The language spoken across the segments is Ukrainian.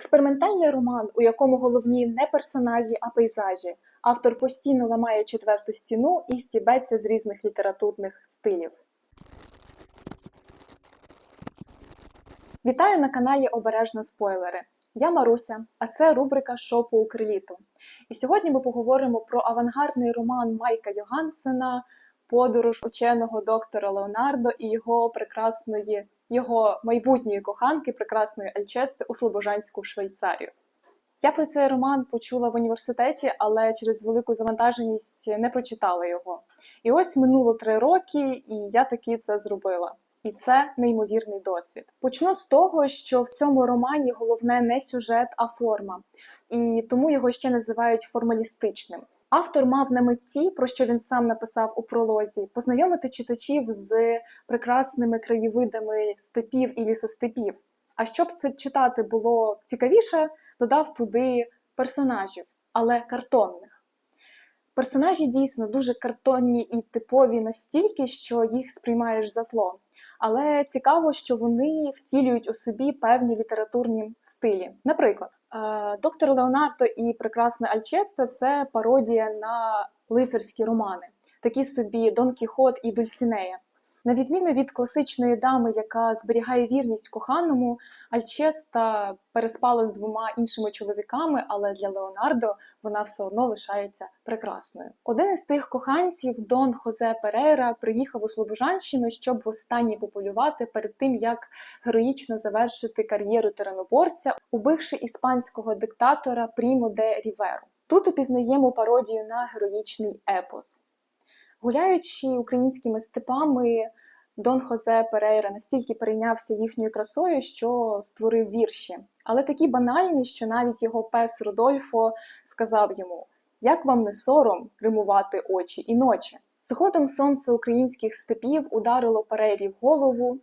Експериментальний роман, у якому головні не персонажі, а пейзажі. Автор постійно ламає четверту стіну і стібеться з різних літературних стилів. Вітаю на каналі Обережно спойлери. Я Маруся, а це рубрика «Що по укриліту». І сьогодні ми поговоримо про авангардний роман Майка Йогансена Подорож ученого доктора Леонардо і його прекрасної, його майбутньої коханки, прекрасної Альчести у Слобожанську Швейцарію. Я про цей роман почула в університеті, але через велику завантаженість не прочитала його. І ось минуло три роки, і я таки це зробила. І це неймовірний досвід. Почну з того, що в цьому романі головне не сюжет, а форма, і тому його ще називають формалістичним. Автор мав на меті, про що він сам написав у пролозі, познайомити читачів з прекрасними краєвидами степів і лісостепів. А щоб це читати було цікавіше, додав туди персонажів, але картонних. Персонажі дійсно дуже картонні і типові настільки, що їх сприймаєш за тло. Але цікаво, що вони втілюють у собі певні літературні стилі. Наприклад, доктор Леонардо і прекрасна Альчеста це пародія на лицарські романи, такі собі Дон Кіхот і Дульсінея. На відміну від класичної дами, яка зберігає вірність коханому, Альчеста переспала з двома іншими чоловіками, але для Леонардо вона все одно лишається прекрасною. Один із тих коханців, Дон Хозе Перейра, приїхав у Слобожанщину, щоб востаннє пополювати перед тим, як героїчно завершити кар'єру тираноборця, убивши іспанського диктатора Прімо де Ріверу. Тут упізнаємо пародію на героїчний епос. Гуляючи українськими степами, Дон Хозе Перейра настільки перейнявся їхньою красою, що створив вірші. Але такі банальні, що навіть його пес Рудольфо сказав йому: Як вам не сором римувати очі і ночі? Згодом сонце українських степів ударило Перейрі в голову,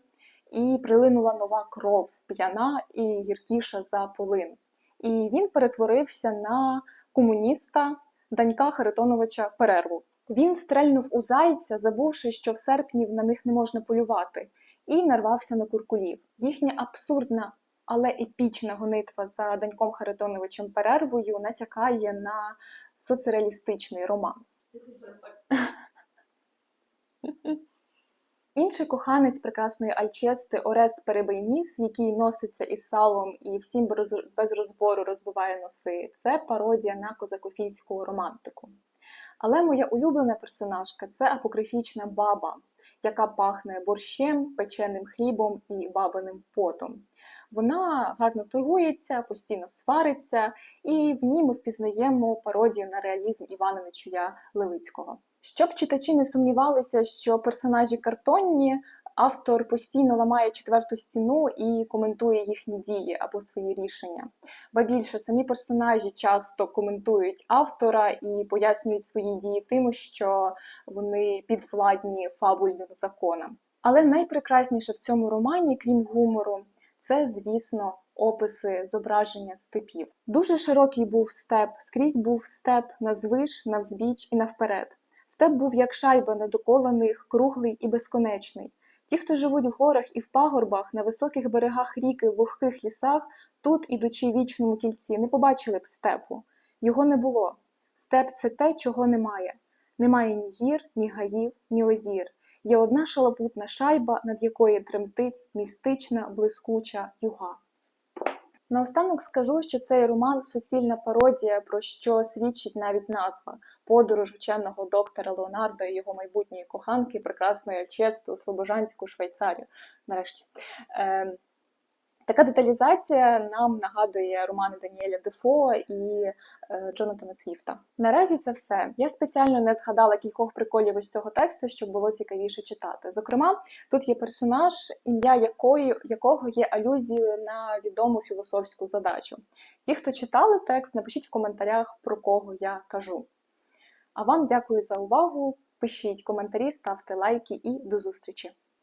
і прилинула нова кров, п'яна і гіркіша за полин. І він перетворився на комуніста Данька Харитоновича Перерву. Він стрельнув у зайця, забувши, що в серпні на них не можна полювати, і нарвався на куркулів. Їхня абсурдна, але епічна гонитва за Даньком Харитоновичем перервою натякає на соцреалістичний роман. Інший коханець прекрасної Альчести Орест Перебийніс, який носиться із салом і всім без розбору розбиває носи, це пародія на козакофільську романтику. Але моя улюблена персонажка це апокрифічна баба, яка пахне борщем, печеним хлібом і бабиним потом. Вона гарно торгується, постійно свариться, і в ній ми впізнаємо пародію на реалізм Івана Нечуя Левицького. Щоб читачі не сумнівалися, що персонажі картонні, автор постійно ламає четверту стіну і коментує їхні дії або свої рішення. Ба більше самі персонажі часто коментують автора і пояснюють свої дії тим, що вони підвладні фабульним законам. Але найпрекрасніше в цьому романі, крім гумору, це, звісно, описи зображення степів. Дуже широкий був степ, скрізь був степ назвиш, навзбіч і навперед. Степ був як шайба недоколених, круглий і безконечний. Ті, хто живуть в горах і в пагорбах, на високих берегах ріки, в вогких лісах, тут, ідучи в вічному кільці, не побачили б степу. Його не було. Степ це те, чого немає. Немає ні гір, ні гаїв, ні озір. Є одна шалапутна шайба, над якою тремтить містична, блискуча юга. Наостанок скажу, що цей роман суцільна пародія, про що свідчить навіть назва подорож ученого доктора Леонардо і його майбутньої коханки, прекрасної честу, Слобожанську Швейцарію. Нарешті. Е, Така деталізація нам нагадує романи Даніеля Дефо і е, Джонатана Свіфта. Наразі це все. Я спеціально не згадала кількох приколів із цього тексту, щоб було цікавіше читати. Зокрема, тут є персонаж, ім'я якої, якого є алюзією на відому філософську задачу. Ті, хто читали текст, напишіть в коментарях, про кого я кажу. А вам дякую за увагу. Пишіть коментарі, ставте лайки і до зустрічі!